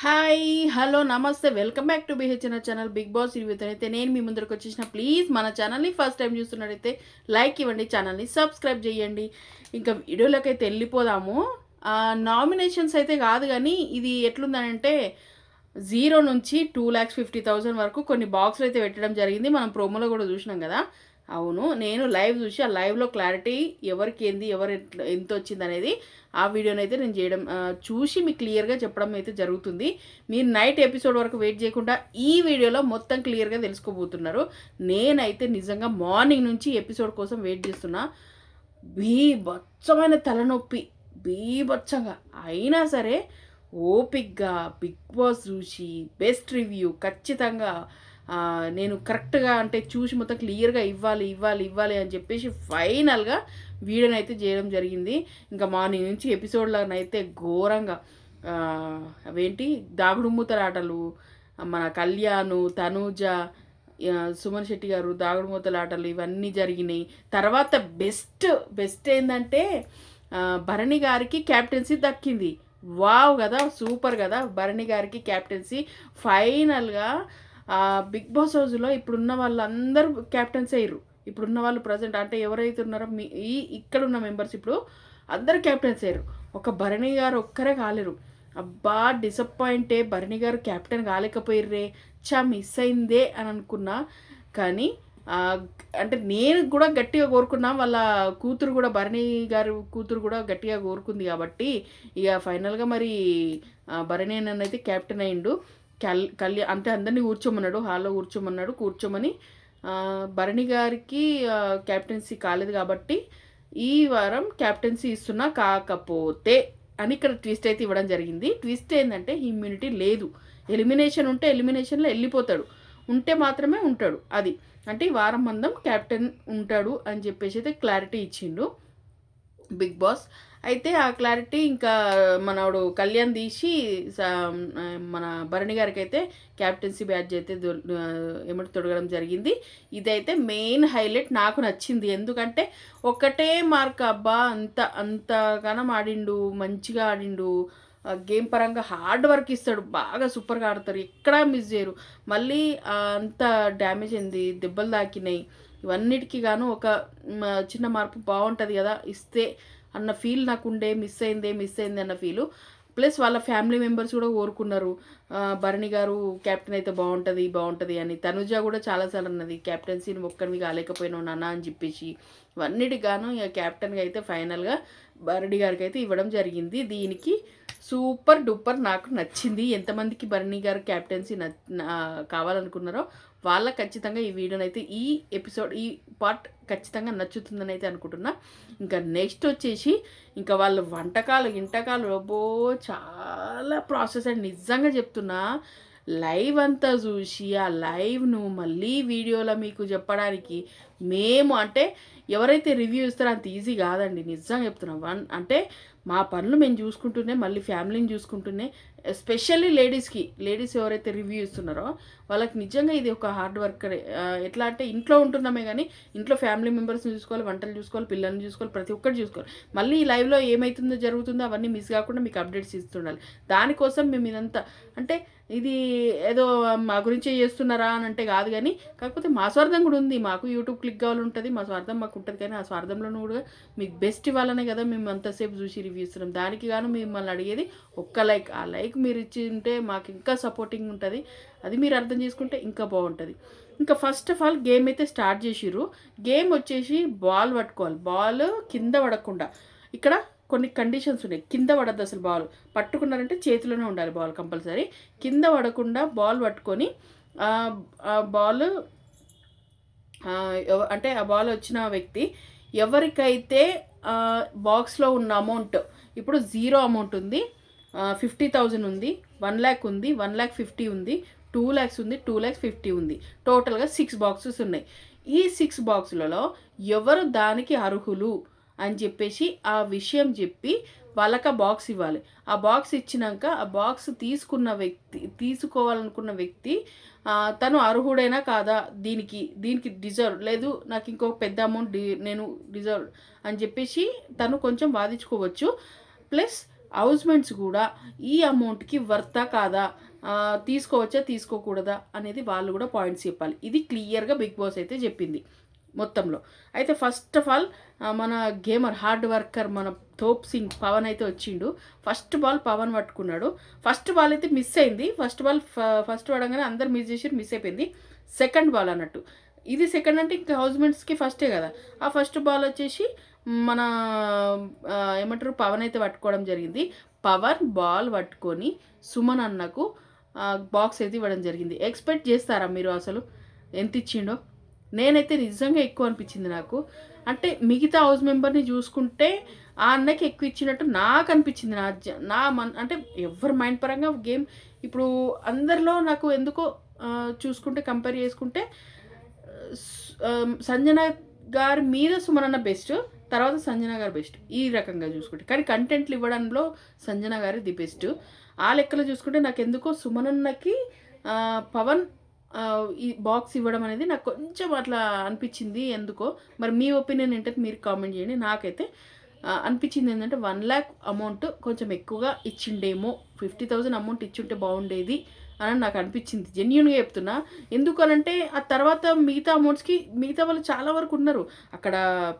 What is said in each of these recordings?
Hi hello నమస్తే. Welcome back to BHN channel big boss రివ్యూతో అయితే నేను మీ ముందరకు వచ్చేసిన. ప్లీజ్ మన ఛానల్ని ఫస్ట్ టైం చూస్తున్నట్టయితే లైక్ ఇవ్వండి ఛానల్ని సబ్స్క్రైబ్ చేయండి. ఇంకా వీడియోలోకి అయితే వెళ్ళిపోదాము. నామినేషన్స్ అయితే కాదు కానీ ఇది ఎట్లుందనంటే జీరో నుంచి టూ ల్యాక్స్ ఫిఫ్టీ థౌజండ్ వరకు కొన్ని బాక్సులు అయితే పెట్టడం జరిగింది. మనం ప్రోమోలో కూడా చూసినాం కదా. అవును నేను లైవ్ చూసి ఆ లైవ్లో క్లారిటీ ఎవరికి ఏంది ఎవరు ఎంత వచ్చింది అనేది ఆ వీడియోని అయితే నేను చేయడం చూసి మీకు క్లియర్గా చెప్పడం అయితే జరుగుతుంది. మీరు నైట్ ఎపిసోడ్ వరకు వెయిట్ చేయకుండా ఈ వీడియోలో మొత్తం క్లియర్గా తెలుసుకోబోతున్నారు. నేనైతే నిజంగా మార్నింగ్ నుంచి ఎపిసోడ్ కోసం వెయిట్ చేస్తున్నా. బీభత్సమైన తలనొప్పి బీభత్సంగా. అయినా సరే ఓపిక్గా బిగ్ బాస్ చూసి బెస్ట్ రివ్యూ ఖచ్చితంగా నేను కరెక్ట్గా అంటే చూసి మొత్తం క్లియర్గా ఇవ్వాలి ఇవ్వాలి ఇవ్వాలి అని చెప్పేసి ఫైనల్గా వీడియోని అయితే చేయడం జరిగింది. ఇంకా మార్నింగ్ నుంచి ఎపిసోడ్లనైతే ఘోరంగా అవేంటి? దాగుడుమూతల ఆటలు మన కళ్యాణ్ తనూజ సుమన్ శెట్టి గారు దాగుడు ఆటలు ఇవన్నీ జరిగినాయి. తర్వాత బెస్ట్ బెస్ట్ ఏంటంటే భరణి గారికి క్యాప్టెన్సీ దక్కింది. వావ్ కదా సూపర్ కదా భరణి గారికి క్యాప్టెన్సీ. ఫైనల్గా బిగ్ బాస్ హౌస్లో ఇప్పుడున్న వాళ్ళందరూ క్యాప్టెన్స్ అయ్యారు ఇప్పుడున్న వాళ్ళు ప్రజెంట్ అంటే ఎవరైతే ఉన్నారో మీ ఈ ఇక్కడ ఉన్న మెంబర్స్ ఇప్పుడు అందరు క్యాప్టెన్స్ అయ్యారు ఒక భరణి గారు ఒక్కరే కాలేరు. అబ్బా డిసప్పాయింటే భరణి గారు క్యాప్టెన్ కాలేకపోయిర్రే. చా మిస్ అయిందే అని అనుకున్నా. కానీ అంటే నేను కూడా గట్టిగా కోరుకున్నా వాళ్ళ కూతురు కూడా భరణి గారు కూతురు కూడా గట్టిగా కోరుకుంది కాబట్టి ఇక ఫైనల్గా మరి భరణి నన్ను అయితే క్యాప్టెన్ అయిండు. కల్ కళ్యాణ్ అంటే అందరినీ కూర్చోమన్నాడు హాల్లో కూర్చోమన్నాడు కూర్చోమని భరణి గారికి క్యాప్టెన్సీ కాలేదు కాబట్టి ఈ వారం క్యాప్టెన్సీ ఇస్తున్నా కాకపోతే అని ఇక్కడ ట్విస్ట్ అయితే ఇవ్వడం జరిగింది. ట్విస్ట్ ఏంటంటే ఇమ్యూనిటీ లేదు. ఎలిమినేషన్ ఉంటే ఎలిమినేషన్లో వెళ్ళిపోతాడు. ఉంటే మాత్రమే ఉంటాడు. అది అంటే ఈ వారం మందం క్యాప్టెన్ ఉంటాడు అని చెప్పేసి అయితే క్లారిటీ ఇచ్చిండు బిగ్ బాస్. అయితే ఆ క్లారిటీ ఇంకా మనవాడు కళ్యాణ్ తీసి మన భరణి గారికి అయితే క్యాప్టెన్సీ బ్యాడ్జ్ అయితే దొ- తొడగడం జరిగింది. ఇదైతే మెయిన్ హైలైట్ నాకు నచ్చింది. ఎందుకంటే ఒకటే మార్క్ అబ్బా అంత అంతగానం ఆడిండు మంచిగా ఆడిండు. ఆ, గేమ్ పరంగా హార్డ్ వర్క్ ఇస్తాడు. బాగా సూపర్గా ఆడతారు. ఎక్కడా మిస్ చేయరు. మళ్ళీ అంత డ్యామేజ్ అయింది దెబ్బలు తాకినాయి. ఇవన్నిటికీ గాను ఒక చిన్న మార్పు బాగుంటుంది కదా. ఇస్తే అన్న ఫీల్ నాకు ఉండే మిస్ అయిందే మిస్ అయింది అన్న ఫీలు ప్లస్ వాళ్ళ ఫ్యామిలీ మెంబర్స్ కూడా కోరుకున్నారు భరణి గారు కెప్టెన్ అయితే బాగుంటుంది బాగుంటుంది అని. తనుజ కూడా చాలాసార్లు అన్నది కెప్టెన్సీని ఒక్కరిని కాలేకపోయినావు నాన్న అని చెప్పేసి. ఇవన్నిటికి గాను ఇక క్యాప్టెన్గా అయితే ఫైనల్గా భరణి గారికి అయితే ఇవ్వడం జరిగింది. దీనికి సూపర్ డూపర్ నాకు నచ్చింది. ఎంతమందికి భరణి గారు క్యాప్టెన్సీ కావాలనుకున్నారో వాళ్ళకి ఖచ్చితంగా ఈ వీడియోని అయితే ఈ ఎపిసోడ్ ఈ పార్ట్ ఖచ్చితంగా నచ్చుతుందని అయితే అనుకుంటున్నా. ఇంకా నెక్స్ట్ వచ్చేసి ఇంకా వాళ్ళ వంటకాలు ఇంటకాలు అబ్బో చాలా ప్రాసెస్ అండ్ నిజంగా చెప్తున్నా లైవ్ అంతా చూసి ఆ లైవ్ను మళ్ళీ వీడియోలో మీకు చెప్పడానికి మేము అంటే ఎవరైతే రివ్యూ ఇస్తారో అంత ఈజీ కాదండి. నిజంగా చెప్తున్నాం. వన్ అంటే మా పనులు మేము చూసుకుంటూనే మళ్ళీ ఫ్యామిలీని చూసుకుంటూనే ఎస్పెషల్లీ లేడీస్కి లేడీస్ ఎవరైతే రివ్యూ ఇస్తున్నారో వాళ్ళకి నిజంగా ఇది ఒక హార్డ్ వర్క్ ఎట్లా అంటే ఇంట్లో ఉంటున్నామే కానీ ఇంట్లో ఫ్యామిలీ మెంబర్స్ని చూసుకోవాలి వంటలు చూసుకోవాలి పిల్లల్ని చూసుకోవాలి ప్రతి ఒక్కటి చూసుకోవాలి. మళ్ళీ ఈ లైవ్లో ఏమవుతుందో జరుగుతుందో అవన్నీ మిస్ కాకుండా మీకు అప్డేట్స్ ఇస్తుండాలి. దానికోసం మేము ఇదంతా అంటే ఇది ఏదో మా గురించే చేస్తున్నారా అని అంటే కాదు కానీ కాకపోతే మా స్వార్థం కూడా ఉంది. మాకు యూట్యూబ్ క్లిక్ కావాలి ఉంటుంది మా స్వార్థం మాకు ఉంటుంది కానీ ఆ స్వార్థంలోనూ కూడా మీకు బెస్ట్ ఇవ్వాలనే కదా మేము అంతసేపు చూసి రివ్యూ ఇస్తున్నాం. దానికి గాను మిమ్మల్ని అడిగేది ఒక్క లైక్ ఆ లైక్ మీరు ఇచ్చి ఉంటే మాకు ఇంకా సపోర్టింగ్ ఉంటుంది. అది మీరు అర్థం చేసుకుంటే ఇంకా బాగుంటుంది. ఇంకా ఫస్ట్ ఆఫ్ ఆల్ గేమ్ అయితే స్టార్ట్ చేసిర్రు. గేమ్ వచ్చేసి బాల్ పట్టుకోవాలి. బాల్ కింద పడకుండా. ఇక్కడ కొన్ని కండిషన్స్ ఉన్నాయి. కింద పడద్దు అసలు బాల్ పట్టుకున్నారంటే చేతిలోనే ఉండాలి బాల్ కంపల్సరీ కింద పడకుండా బాల్ పట్టుకొని ఆ బాల్ అంటే ఆ బాల్ వచ్చిన వ్యక్తి ఎవరికైతే బాక్స్లో ఉన్న అమౌంట్ ఇప్పుడు జీరో అమౌంట్ ఉంది ఫిఫ్టీ థౌజండ్ ఉంది వన్ ల్యాక్ ఉంది వన్ ల్యాక్ ఫిఫ్టీ ఉంది టూ ల్యాక్స్ ఉంది టూ ల్యాక్స్ ఫిఫ్టీ ఉంది. టోటల్గా సిక్స్ బాక్సెస్ ఉన్నాయి. ఈ సిక్స్ బాక్సులలో ఎవరు దానికి అర్హులు? అని చెప్పేసి ఆ విషయం చెప్పి వాళ్ళకి ఆ బాక్స్ ఇవ్వాలి. ఆ బాక్స్ ఇచ్చినాక ఆ బాక్స్ తీసుకున్న వ్యక్తి తీసుకోవాలనుకున్న వ్యక్తి తను అర్హుడైనా కాదా? దీనికి దీనికి డిజర్వ్ లేదు నాకు ఇంకో పెద్ద అమౌంట్ డి నేను డిజర్వ్ అని చెప్పేసి తను కొంచెం వాదించుకోవచ్చు. ప్లస్ హౌస్మెంట్స్ కూడా ఈ అమౌంట్కి వర్తా కాదా? తీసుకోవచ్చా తీసుకోకూడదా? అనేది వాళ్ళు కూడా పాయింట్స్ చెప్పాలి. ఇది క్లియర్గా బిగ్ బాస్ అయితే చెప్పింది. మొత్తంలో. అయితే ఫస్ట్ ఆఫ్ ఆల్ మన గేమర్ హార్డ్ వర్కర్ మన తోప్ సింగ్ పవన్ అయితే వచ్చిండు. ఫస్ట్ బాల్ పవన్ పట్టుకున్నాడు. ఫస్ట్ బాల్ అయితే మిస్ అయింది. ఫస్ట్ బాల్ ఫస్ట్ పడగానే అందరు మిస్ చేసి మిస్ అయిపోయింది. సెకండ్ బాల్ అన్నట్టు. ఇది సెకండ్ అంటే ఇంకా హౌస్మెంట్స్కి ఫస్టే కదా. ఆ ఫస్ట్ బాల్ వచ్చేసి మన ఏమంటారు పవన్ అయితే పట్టుకోవడం జరిగింది. పవన్ బాల్ పట్టుకొని సుమన్ అన్నకు బాక్స్ అయితే ఇవ్వడం జరిగింది. ఎక్స్పెక్ట్ చేస్తారా మీరు అసలు? ఎంత ఇచ్చిండో? నేనైతే నిజంగా ఎక్కువ అనిపించింది నాకు. అంటే మిగతా హౌస్ మెంబర్ని చూసుకుంటే ఆ అన్నకి ఎక్కువ ఇచ్చినట్టు నాకు అనిపించింది. నా నా మన్ అంటే ఎవరి మైండ్ పరంగా గేమ్ ఇప్పుడు అందరిలో నాకు ఎందుకో చూసుకుంటే కంపేర్ చేసుకుంటే సంజన గారి మీద సుమనన్న బెస్ట్ తర్వాత సంజన గారు బెస్ట్ ఈ రకంగా చూసుకుంటే. కానీ కంటెంట్లు ఇవ్వడంలో సంజన గారి ది బెస్ట్. ఆ లెక్కలో చూసుకుంటే నాకు ఎందుకో సుమనన్నకి పవన్ ఈ బాక్స్ ఇవ్వడం అనేది నాకు కొంచెం అట్లా అనిపించింది ఎందుకో. మరి మీ ఒపీనియన్ ఏంటంటే మీరు కామెంట్ చేయండి. నాకైతే అనిపించింది ఏంటంటే వన్ ల్యాక్ అమౌంట్ కొంచెం ఎక్కువగా ఇచ్చిండేమో. ఫిఫ్టీ థౌజండ్ అమౌంట్ ఇచ్చుంటే బాగుండేది అని నాకు అనిపించింది. జెన్యున్గా చెప్తున్నా. ఎందుకనంటే ఆ తర్వాత మిగతా అమౌంట్స్కి మిగతా వాళ్ళు చాలా వరకు ఉన్నారు. అక్కడ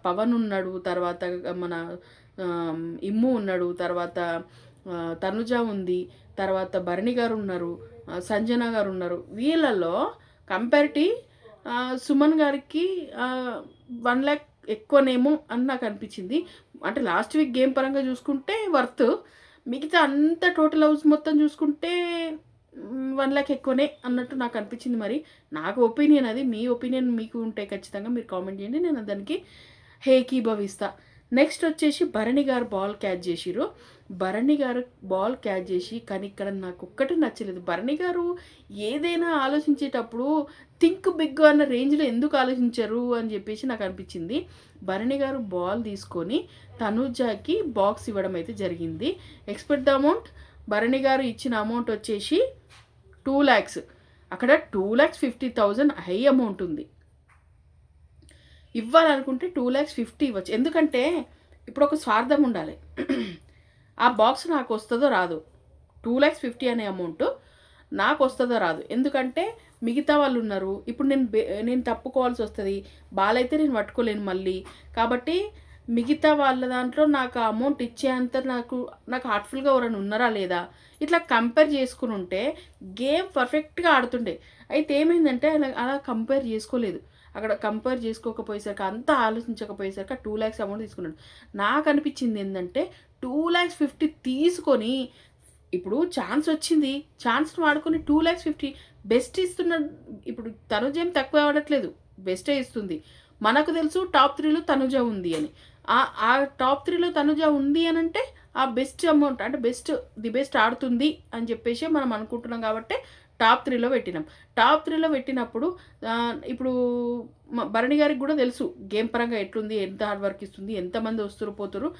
పవన్ ఉన్నాడు తర్వాత మన ఇమ్ము ఉన్నాడు తర్వాత తనుజ ఉంది తర్వాత భరణి గారు ఉన్నారు. సంజన గారు ఉన్నారు. వీళ్ళలో కంపారిటీ సుమన్ గారికి వన్ ల్యాక్ ఎక్కువనేమో అని నాకు అనిపించింది. అంటే లాస్ట్ వీక్ గేమ్ పరంగా చూసుకుంటే వర్త్ మిగతా అంత టోటల్ హౌస్ మొత్తం చూసుకుంటే వన్ ల్యాక్ ఎక్కువనే అన్నట్టు నాకు అనిపించింది మరి. నాకు ఒపీనియన్ అది మీ ఒపీనియన్ మీకు ఉంటే ఖచ్చితంగా మీరు కామెంట్ చేయండి. నేను దానికి హేకీ భవిస్తా నెక్స్ట్ వచ్చేసి భరణి గారు బాల్ క్యాచ్ చేసిరు భరణి గారు బాల్ క్యాచ్ చేసి కానీ ఇక్కడ నాకు ఒక్కటి నచ్చలేదు. భరణి గారు ఏదైనా ఆలోచించేటప్పుడు థింక్ బిగ్ అన్న రేంజ్లో ఎందుకు ఆలోచించరు అని చెప్పేసి నాకు అనిపించింది. భరణి గారు బాల్ తీసుకొని తనుజాకి బాక్స్ ఇవ్వడం అయితే జరిగింది. Expect the amount Bharani garu ఇచ్చిన అమౌంట్ వచ్చేసి టూ ల్యాక్స్ అక్కడ two lakhs fifty thousand high amount ఉంది. ఇవ్వాలనుకుంటే టూ ల్యాక్స్ ఫిఫ్టీ ఇవ్వచ్చు. ఎందుకంటే ఇప్పుడు ఒక స్వార్థం ఉండాలి. ఆ బాక్స్ నాకు వస్తుందో రాదు. టూ ల్యాక్స్ ఫిఫ్టీ అనే అమౌంట్ నాకు వస్తుందో రాదు. ఎందుకంటే మిగతా వాళ్ళు ఉన్నారు ఇప్పుడు నేను బే- నేను తప్పుకోవాల్సి వస్తుంది. బాలైతే నేను పట్టుకోలేను మళ్ళీ. కాబట్టి మిగతా వాళ్ళ దాంట్లో నాకు ఆ అమౌంట్ ఇచ్చేంత నాకు నాకు హార్ట్ఫుల్గా ఎవరైనా ఉన్నారా లేదా? ఇట్లా కంపేర్ చేసుకుని ఉంటే గేమ్ పర్ఫెక్ట్గా ఆడుతుండే. అయితే ఏమైందంటే అలా కంపేర్ చేసుకోలేదు. అక్కడ కంపేర్ చేసుకోకపోయేసరికి అంతా ఆలోచించకపోయేసరికి ఆ టూ ల్యాక్స్ అమౌంట్ తీసుకున్నాడు. నాకు అనిపించింది ఏంటంటే టూ ల్యాక్స్ ఫిఫ్టీ తీసుకొని ఇప్పుడు ఛాన్స్ వచ్చింది. ఛాన్స్ వాడుకొని టూ ల్యాక్స్ ఫిఫ్టీ బెస్ట్ ఇస్తున్న ఇప్పుడు తనుజ ఏం తక్కువ ఆడట్లేదు. బెస్టే ఇస్తుంది. మనకు తెలుసు టాప్ త్రీలో తనుజ ఉంది అని. ఆ ఆ టాప్ త్రీలో తనుజ ఉంది అని అంటే ఆ బెస్ట్ అమౌంట్ అంటే బెస్ట్ ది బెస్ట్ ఆడుతుంది అని చెప్పేసి మనం అనుకుంటున్నాం కాబట్టి టాప్ త్రీలో పెట్టినాం. టాప్ త్రీలో పెట్టినప్పుడు ఇప్పుడు భరణి గారికి కూడా తెలుసు గేమ్ పరంగా ఎట్లుంది ఎంత హార్డ్ వర్క్ ఇస్తుంది ఎంతమంది వస్తురు పోతురు.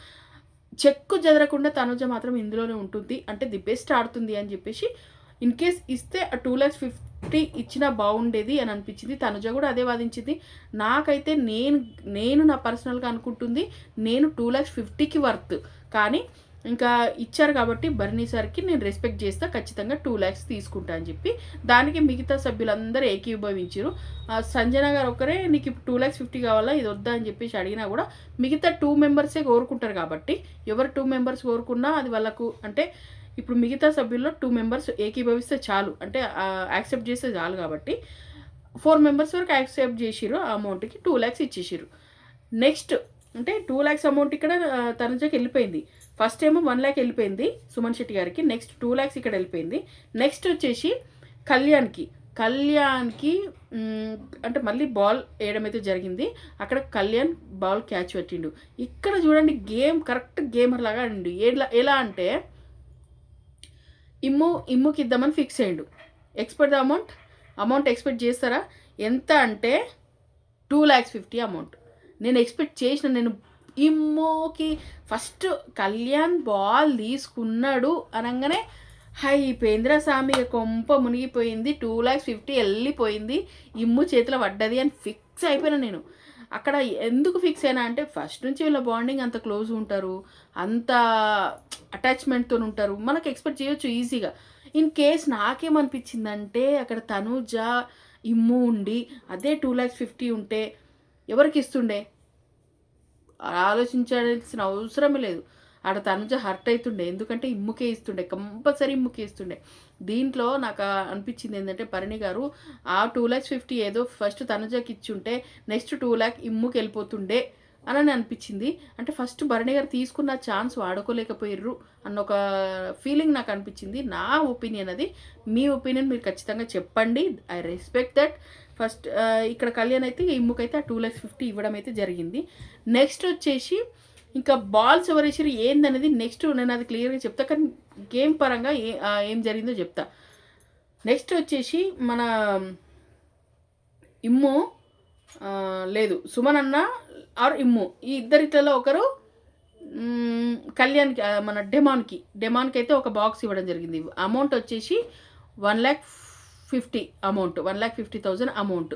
చెక్కు జరగకుండా తనుజ మాత్రం ఇందులోనే ఉంటుంది. అంటే ది బెస్ట్ ఆడుతుంది అని చెప్పేసి ఇన్ కేస్ ఇస్తే ఆ టూ ల్యాక్స్ ఫిఫ్టీ ఇచ్చినా బాగుండేది అని అనిపించింది. తనుజ కూడా అదే వాదించింది. నాకైతే నేను నేను నా పర్సనల్గా అనుకుంటుంది నేను టూ ల్యాక్స్ ఫిఫ్టీకి వర్త్. కానీ ఇంకా ఇచ్చారు కాబట్టి బర్నీ సార్కి నేను రెస్పెక్ట్ చేస్తా ఖచ్చితంగా టూ ల్యాక్స్ తీసుకుంటా అని చెప్పి. దానికి మిగతా సభ్యులందరూ ఏకీభవించారు ఆ, సంజన గారు ఒకరే నీకు ఇప్పుడు టూ ల్యాక్స్ ఫిఫ్టీ కావాలా ఇది వద్దా? అని చెప్పేసి అడిగినా కూడా మిగతా టూ మెంబర్సే కోరుకుంటారు కాబట్టి ఎవరు టూ మెంబర్స్ కోరుకున్నా అది వాళ్ళకు అంటే ఇప్పుడు మిగతా సభ్యుల్లో టూ మెంబర్స్ ఏకీభవిస్తే చాలు. అంటే యాక్సెప్ట్ చేస్తే చాలు కాబట్టి ఫోర్ మెంబర్స్ వరకు యాక్సెప్ట్ చేసిరు ఆ అమౌంట్కి టూ ల్యాక్స్ ఇచ్చేసిరు నెక్స్ట్ అంటే టూ ల్యాక్స్ అమౌంట్ ఇక్కడ తన తనుజకి వెళ్ళిపోయింది. ఫస్ట్ ఏమో వన్ ల్యాక్ వెళ్ళిపోయింది సుమన్ శెట్టి గారికి నెక్స్ట్ టూ ల్యాక్స్ ఇక్కడ వెళ్ళిపోయింది. నెక్స్ట్ వచ్చేసి కళ్యాణ్కి. కళ్యాణ్కి అంటే మళ్ళీ బాల్ వేయడం అయితే జరిగింది. అక్కడ కళ్యాణ్ బాల్ క్యాచ్ పెట్టిండు. ఇక్కడ చూడండి గేమ్ కరెక్ట్ గేమర్ లాగా ఆడిండు. ఎలా ఎలా అంటే ఇమ్ము ఇమ్ముకి ఇద్దామని ఫిక్స్ అయ్యిండు. Expect the amount amount expect చేస్తారా? ఎంత అంటే టూ ల్యాక్స్ ఫిఫ్టీ అమౌంట్ నేను ఎక్స్పెక్ట్ చేసిన నేను ఇమ్మోకి ఫస్ట్ కళ్యాణ్ బాల్ తీసుకున్నాడు అనగానే అయిపోయిందిరా స్వామి కొంప మునిగిపోయింది టూ ల్యాక్స్ ఫిఫ్టీ వెళ్ళిపోయింది ఇమ్ము చేతిలో పడ్డది అని ఫిక్స్ అయిపోయినా నేను. అక్కడ ఎందుకు ఫిక్స్ అయినా అంటే ఫస్ట్ నుంచి వీళ్ళ బాండింగ్ అంత క్లోజ్ ఉంటారు అంత అటాచ్మెంట్తో ఉంటారు మనకు ఎక్స్పెక్ట్ చేయొచ్చు ఈజీగా ఇన్ కేస్ నాకేమనిపించిందంటే అక్కడ తనూజ ఇమ్ము ఉండి అదే టూ ల్యాక్స్ ఫిఫ్టీ ఉంటే ఎవరికి ఇస్తుండే? ఆలోచించాల్సిన అవసరమే లేదు. ఆడ తనుజ హర్ట్ అవుతుండే ఎందుకంటే ఇమ్ముకే ఇస్తుండే. కంపల్సరీ ఇమ్ముకే ఇస్తుండే. దీంట్లో నాకు అనిపించింది ఏంటంటే పరిణి గారు ఆ టూ ల్యాక్స్ ఫిఫ్టీ ఏదో ఫస్ట్ తనుజకి ఇచ్చుంటే నెక్స్ట్ టూ ల్యాక్ ఇమ్ముకి వెళ్ళిపోతుండే అని అనిపించింది. అంటే ఫస్ట్ భరణి గారు తీసుకున్న ఛాన్స్ వాడుకోలేకపోయారు అన్న ఒక ఫీలింగ్ నాకు అనిపించింది. నా ఒపీనియన్ అది. మీ ఒపీనియన్ మీరు ఖచ్చితంగా చెప్పండి. ఐ రెస్పెక్ట్ దట్ ఫస్ట్ ఇక్కడ కళ్యాణ్ అయితే ఇమ్ముకైతే ఆ టూ ల్యాక్స్ ఫిఫ్టీ ఇవ్వడం అయితే జరిగింది. నెక్స్ట్ వచ్చేసి ఇంకా బాల్స్ ఎవరేసారు ఏందనేది నెక్స్ట్ నేను అది క్లియర్గా చెప్తా. కానీ గేమ్ పరంగా ఏ ఏం జరిగిందో చెప్తా. నెక్స్ట్ వచ్చేసి మన ఇమ్ము లేదు. సుమన్ అన్న ఆర్ ఇమ్ము. ఈ ఇద్దరిట్లలో ఒకరు కళ్యాణ్కి మన డెమాన్కి. డెమాన్కి అయితే ఒక బాక్స్ ఇవ్వడం జరిగింది. అమౌంట్ వచ్చేసి one lakh fifty amount. One lakh fifty thousand amount.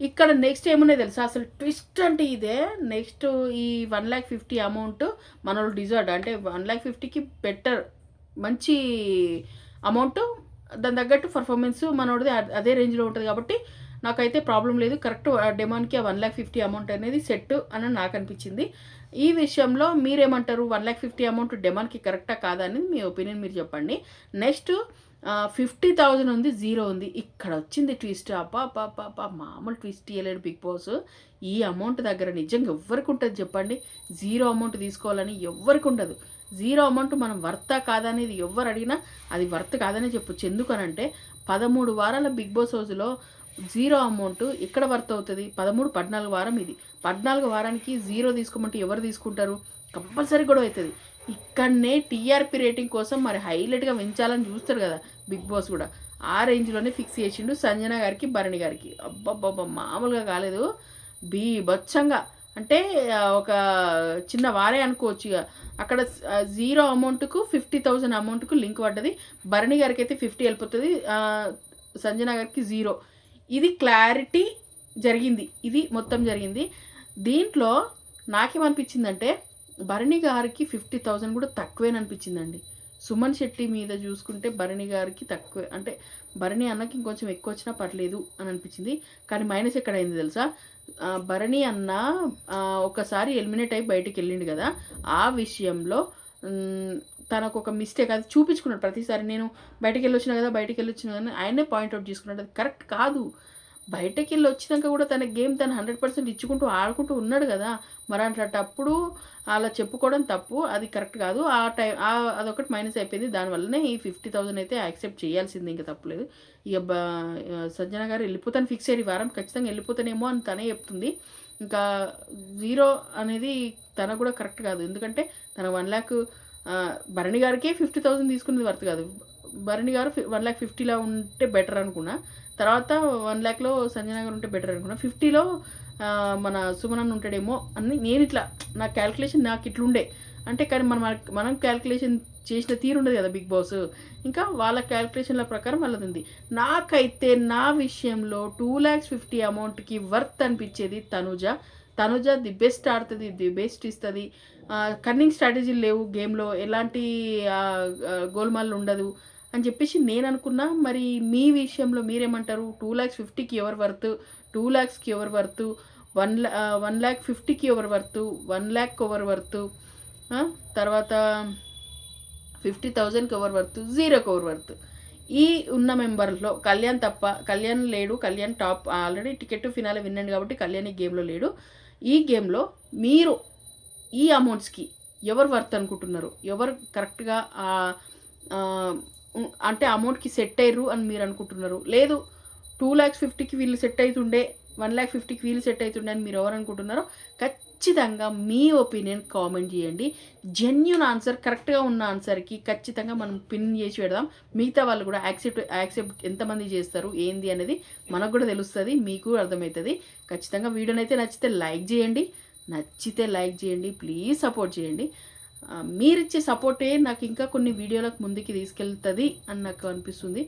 ఇక్కడ నెక్స్ట్ ఏమున్నాయి తెలుసా? అసలు ట్విస్ట్ అంటే ఇదే. నెక్స్ట్ ఈ వన్ ల్యాక్ ఫిఫ్టీ అమౌంట్ మన వాళ్ళు అంటే వన్ ల్యాక్ ఫిఫ్టీకి బెటర్ మంచి అమౌంట్ దాని తగ్గట్టు పర్ఫార్మెన్స్ మనోడిది అదే రేంజ్లో ఉంటుంది కాబట్టి నాకైతే ప్రాబ్లం లేదు. కరెక్ట్ డెమాన్కి ఆ వన్ ల్యాక్ ఫిఫ్టీ అమౌంట్ అనేది సెట్ అని నాకు అనిపించింది. ఈ విషయంలో మీరేమంటారు? వన్ ల్యాక్ ఫిఫ్టీ అమౌంట్ డెమాన్కి కరెక్టా కాదా అనేది మీ ఒపీనియన్ మీరు చెప్పండి. నెక్స్ట్ ఫిఫ్టీ థౌజండ్ ఉంది జీరో ఉంది. ఇక్కడ వచ్చింది ట్విస్ట్. అబ్బా అబ్బా అబ్బా మామూలు ట్విస్ట్ ఇవ్వలేడు బిగ్ బాస్. ఈ అమౌంట్ దగ్గర నిజంగా ఎవ్వరికి ఉంటుంది చెప్పండి. జీరో అమౌంట్ తీసుకోవాలని ఎవ్వరికి ఉండదు. జీరో అమౌంట్ మనం వర్తా కాదా అనేది ఎవరు అడిగినా అది వర్త్ కాదని చెప్పొచ్చు. ఎందుకనంటే పదమూడు వారాల బిగ్ బాస్ హౌస్లో జీరో అమౌంట్ ఇక్కడ వర్త్ అవుతుంది. పదమూడు పద్నాలుగు వారం ఇది. పద్నాలుగు వారానికి జీరో తీసుకోమంటే ఎవరు తీసుకుంటారు? కంపల్సరీ కూడా అవుతుంది. ఇక్కడనే టీఆర్పీ రేటింగ్ కోసం మరి హైలైట్గా పెంచాలని చూస్తారు కదా బిగ్ బాస్ కూడా. ఆ రేంజ్లోనే ఫిక్స్ చేసిండు సంజన గారికి భరణి గారికి. అబ్బబ్బబ్బ మామూలుగా కాలేదు. బీభత్సంగా. అంటే ఒక చిన్న వారే అనుకోవచ్చు ఇక అక్కడ జీరో అమౌంట్కు ఫిఫ్టీ థౌజండ్ అమౌంట్కు లింక్ పడ్డది. భరణి గారికి అయితే ఫిఫ్టీ వెళ్ళిపోతుంది. సంజన గారికి జీరో. ఇది క్లారిటీ జరిగింది. ఇది మొత్తం జరిగింది. దీంట్లో నాకేమనిపించిందంటే భరణి గారికి ఫిఫ్టీ థౌజండ్ కూడా తక్కువేననిపించిందండి. సుమన్ శెట్టి మీద చూసుకుంటే భరణి గారికి తక్కువే. అంటే భరణి అన్నకి ఇంకొంచెం ఎక్కువ వచ్చినా పర్లేదు అని అనిపించింది కానీ మైనస్ ఎక్కడ అయింది తెలుసా భరణి అన్న ఒకసారి ఎలిమినేట్ అయి బయటికి వెళ్ళిండు కదా. ఆ విషయంలో తనకు ఒక మిస్టేక్ అది చూపించుకున్నాడు ప్రతిసారి. నేను బయటకు వెళ్ళి వచ్చినా కదా బయటకు వెళ్ళి వచ్చినా కానీ ఆయనే పాయింట్అవుట్ చేసుకున్నాడు. అది కరెక్ట్ కాదు. బయటకు వెళ్ళి వచ్చినాక కూడా తన గేమ్ తను హండ్రెడ్ పర్సెంట్ ఇచ్చుకుంటూ ఆడుకుంటూ ఉన్నాడు కదా. మరి అట్లాంటప్పుడు అలా చెప్పుకోవడం తప్పు. అది కరెక్ట్ కాదు. ఆ టైం ఆ అదొకటి మైనస్ అయిపోయింది. దానివల్లనే ఈ ఫిఫ్టీ థౌసండ్ అయితే యాక్సెప్ట్ చేయాల్సింది ఇంకా తప్పలేదు. ఇక సజ్జన గారు వెళ్ళిపోతాను ఫిక్స్ అయ్యి వారం. ఖచ్చితంగా వెళ్ళిపోతానేమో అని తనే చెప్తుంది. ఇంకా జీరో అనేది తన కూడా కరెక్ట్ కాదు. ఎందుకంటే తన వన్ ల్యాక్ భరణి గారికే ఫిఫ్టీ థౌసండ్ తీసుకునేది వర్త్ కాదు. భరణి గారు వన్ ల్యాక్ ఫిఫ్టీలో ఉంటే బెటర్ అనుకున్నా. తర్వాత వన్ ల్యాక్లో సంజన గారు ఉంటే బెటర్ అనుకున్నా. ఫిఫ్టీలో మన సుమనన్ ఉంటాడేమో అని నేను ఇట్లా నా క్యాల్కులేషన్ నాకు ఇట్లుండే. అంటే కానీ మనం మనం క్యాల్కులేషన్ చేసిన తీరు ఉండదు కదా బిగ్ బాస్. ఇంకా వాళ్ళ క్యాలిక్యులేషన్ల ప్రకారం వాళ్ళది ఉంది నాకైతే నా విషయంలో టూ ల్యాక్స్ ఫిఫ్టీ అమౌంట్కి వర్త్ అనిపించేది తనుజ. తనుజ ది బెస్ట్ ఆడుతుంది ది బెస్ట్ ఇస్తుంది. కన్నింగ్ స్ట్రాటజీలు లేవు గేమ్లో ఎలాంటి గోల్మాల్ ఉండదు అని చెప్పేసి నేను అనుకున్నా. మరి మీ విషయంలో మీరేమంటారు? టూ ల్యాక్స్ ఫిఫ్టీకి ఎవరు వర్త్ టూ ల్యాక్స్కి ఎవరు వర్త్ వన్ వన్ ల్యాక్ ఫిఫ్టీకి ఎవరు వర్త్ వన్ ల్యాక్ ఎవరు వర్త్ తర్వాత ఫిఫ్టీ థౌజండ్ కవర్ వర్త్ జీరోకి కవర్ వర్త్. ఈ ఉన్న మెంబర్లో కళ్యాణ్ తప్ప కళ్యాణ్ లేడు Kalyan top already ticket finale విన్నాడు కాబట్టి కళ్యాణ్ ఈ గేమ్లో లేడు. ఈ గేమ్లో మీరు ఈ అమౌంట్స్కి ఎవరు వర్త్ అనుకుంటున్నారు? ఎవరు కరెక్ట్గా అంటే అమౌంట్కి సెట్ అయ్యారు అని మీరు అనుకుంటున్నారు? లేదు టూ ల్యాక్స్ ఫిఫ్టీకి వీళ్ళు సెట్ అవుతుండే వన్ ల్యాక్ ఫిఫ్టీకి వీళ్ళు సెట్ అవుతుండే అని మీరు ఎవరు అనుకుంటున్నారో ఖచ్చితంగా ఖచ్చితంగా మీ ఒపీనియన్ కామెంట్ చేయండి. జెన్యున్ ఆన్సర్ కరెక్ట్గా ఉన్న ఆన్సర్కి ఖచ్చితంగా మనం పిన్ చేసి పెడదాం. మిగతా వాళ్ళు కూడా యాక్సెప్ట్ యాక్సెప్ట్ ఎంతమంది చేస్తారు ఏంది అనేది మనకు కూడా తెలుస్తుంది మీకు అర్థమవుతుంది. ఖచ్చితంగా వీడియోనైతే నచ్చితే లైక్ చేయండి. నచ్చితే లైక్ చేయండి ప్లీజ్ సపోర్ట్ చేయండి. మీరిచ్చే సపోర్టే నాకు ఇంకా కొన్ని వీడియోలకు ముందుకి తీసుకెళ్తుంది అని నాకు అనిపిస్తుంది.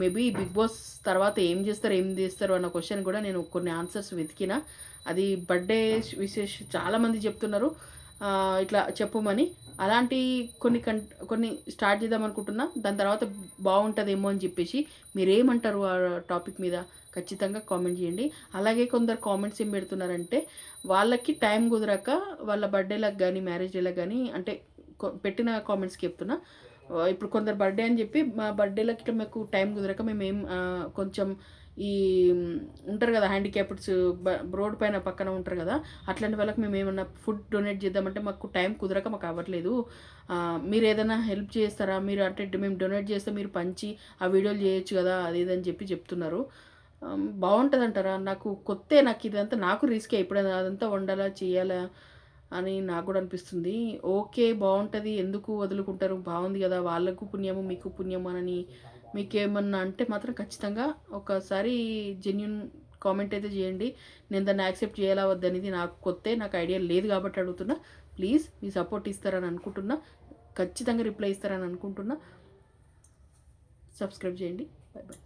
మేబీ బిగ్ బాస్ తర్వాత ఏం చేస్తారు ఏం చేస్తారు అన్న క్వశ్చన్ కూడా నేను కొన్ని ఆన్సర్స్ వెతికిన. అది బర్త్డే విశేష చాలామంది చెప్తున్నారు. ఇట్లా చెప్పమని. అలాంటి కొన్ని కం కొన్ని స్టార్ట్ చేద్దాం అనుకుంటున్నా. దాని తర్వాత బాగుంటుందేమో అని చెప్పేసి మీరేమంటారు ఆ టాపిక్ మీద? ఖచ్చితంగా కామెంట్ చేయండి. అలాగే కొందరు కామెంట్స్ ఏం పెడుతున్నారంటే వాళ్ళకి టైం కుదరక వాళ్ళ బర్త్డేలకు కానీ మ్యారేజ్ డేలకు కానీ అంటే పెట్టిన కామెంట్స్కి చెప్తున్నా. ఇప్పుడు కొందరు బర్త్డే అని చెప్పి మా బర్త్డేలకి ఇట్లా మాకు టైం కుదరక మేము ఏం కొంచెం ఈ ఉంటారు కదా హ్యాండిక్యాప్డ్స్ రోడ్ పైన పక్కన ఉంటారు కదా అట్లాంటి వాళ్ళకి మేము ఏమన్నా ఫుడ్ డొనేట్ చేద్దామంటే మాకు టైం కుదరక మాకు అవ్వట్లేదు. మీరు ఏదైనా హెల్ప్ చేస్తారా? మీరు అంటే మేము డొనేట్ చేస్తే మీరు పంచి ఆ వీడియోలు చేయొచ్చు కదా అది ఇది అని చెప్పి చెప్తున్నారు. బాగుంటుంది అంటారా నాకు కొత్త నాకు ఇదంతా నాకు రిస్కే ఎప్పుడైనా అదంతా వండాలా చేయాలా అని నాకు కూడా అనిపిస్తుంది. ఓకే బాగుంటుంది ఎందుకు వదులుకుంటారు? బాగుంది కదా వాళ్ళకు పుణ్యము మీకు పుణ్యము అని మీకేమన్నా అంటే మాత్రం ఖచ్చితంగా ఒకసారి జెన్యున్ కామెంట్ అయితే చేయండి. నేను దాన్ని యాక్సెప్ట్ చేయాలా వద్దనేది నాకు కొత్తే నాకు ఐడియా లేదు కాబట్టి అడుగుతున్నా. ప్లీజ్ మీ సపోర్ట్ ఇస్తారని అనుకుంటున్నా. ఖచ్చితంగా రిప్లై ఇస్తారని అనుకుంటున్నా. సబ్స్క్రైబ్ చేయండి. Bye bye